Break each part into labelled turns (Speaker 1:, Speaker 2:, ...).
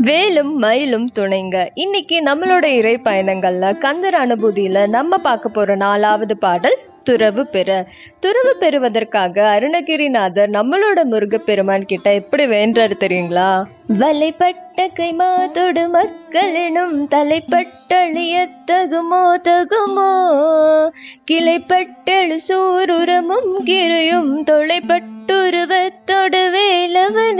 Speaker 1: வேலும் மயிலும் துணைங்க. இன்னைக்கு நம்மளோட இறை பயணங்கள்ல கந்தர் அனுபூதியில நம்ம பார்க்க போற நாலாவது பாடல் துறவு பெற. துறவு பெறுவதற்காக அருணகிரிநாதர் நம்மளோட முருகப்பெருமான் கிட்ட எப்படி வேண்டாரு தெரியுங்களா? வலைப்பட்ட கைமாதொடு மக்களினும் தலைப்பட்டழிய தகுமோ தகுமோ. கிளைப்பட்டழு சூருரமும் கிரையும் தொலைப்பட்டுருவத்தொடு வேலவனே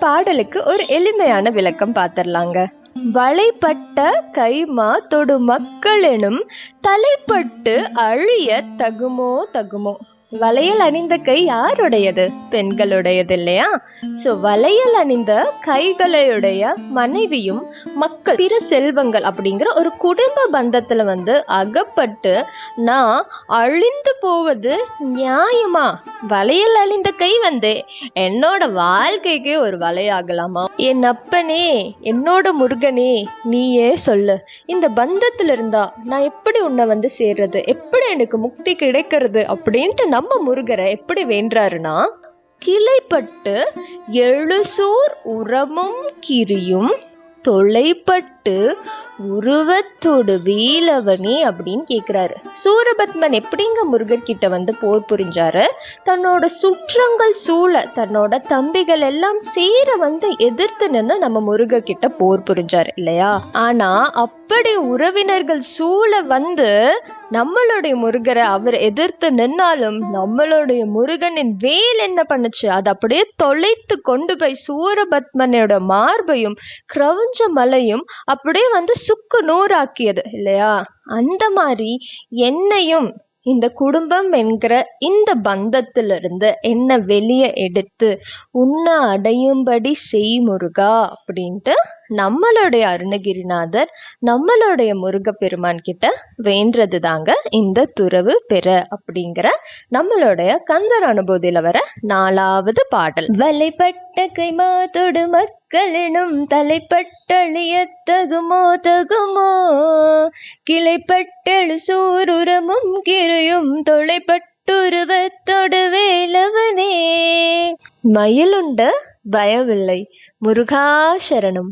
Speaker 1: பாடலுக்கு ஒரு எளிமையான விளக்கம் பார்த்துடலாங்க. வளைப்பட்ட கைமா தொடு மக்களெனும் தலைப்பட்டு அழிய தகுமோ தகுமோ. வளையல் அணிந்த கை யாருடையது? பெண்களுடையது இல்லையா சோ வளையல் அணிந்த கைகளையுடைய மனைவியும் மக்கள் பிற செல்வங்கள் அப்படிங்கிற ஒரு குடும்ப பந்தத்துல வந்து அகப்பட்டு நான் அழிந்து போவது நியாயமா? வளையல் அழிந்த கை வந்து என்னோட வாழ்க்கைக்கே ஒரு வலையாகலாமா? என் அப்பனே என்னோட முருகனே நீயே சொல்லு. இந்த பந்தத்துல இருந்தா நான் எப்படி உன்னை வந்து சேர்றது? எப்படி எனக்கு முக்தி கிடைக்கிறது? அப்படின்ட்டு நம்ம முருகரை எப்படி வேண்டாருன்னா கிளைப்பட்டு எழுசூர் உரமும் கிரியும் தொலைப்பட்டு உருவத்தோடு வீலவனி அப்படின்னு கேக்குறாரு. சூரபத்மன் எப்படிங்க முருகர்கிட்ட வந்து போர் புரிஞ்சாரு? தன்னோட சுற்றங்கள் சூழ தன்னோட தம்பிகள் எல்லாம் சேர வந்து எதிர்த்து நின்று நம்ம முருகர்கிட்ட போர் புரிஞ்சாரு இல்லையா? ஆனா அப்படி உறவினர்கள் சூழ வந்து நம்மளுடைய முருகரை அவர் எதிர்த்து நின்னாலும் நம்மளுடைய முருகனின் வேல் என்ன பண்ணுச்சு? அது அப்படியே தொலைத்து கொண்டு போய் சூரபத்மனோட மார்பையும் கிரவுஞ்ச மலையும் அப்படியே வந்து சுக்கு நூறாக்கியது இல்லையா? அந்த மாதிரி என்னையும் இந்த குடும்பம் என்கிற இந்த பந்தத்திலிருந்து என்ன வெளியே எடுத்து உன்னை அடையும்படி செய் முருகா அப்படின்ட்டு நம்மளுடைய அருணகிரிநாதர் நம்மளுடைய முருகப்பெருமான் கிட்ட வேண்டது தாங்க இந்த துறவு பெற அப்படிங்கிற நம்மளுடைய கந்தர் அனுபூதியில வர நாலாவது பாடல். வலைப்பட்ட கைமாத்தொடு மக்களினும் தலைப்பட்டழிய தகுமோ தகுமோ? கிளைப்பட்டெழு சூருரமும் கிரையும் தொலைப்பட்டுருவத்தொடு வேலவனே மயிலுண்ட பயமில்லை முருகா சரணம்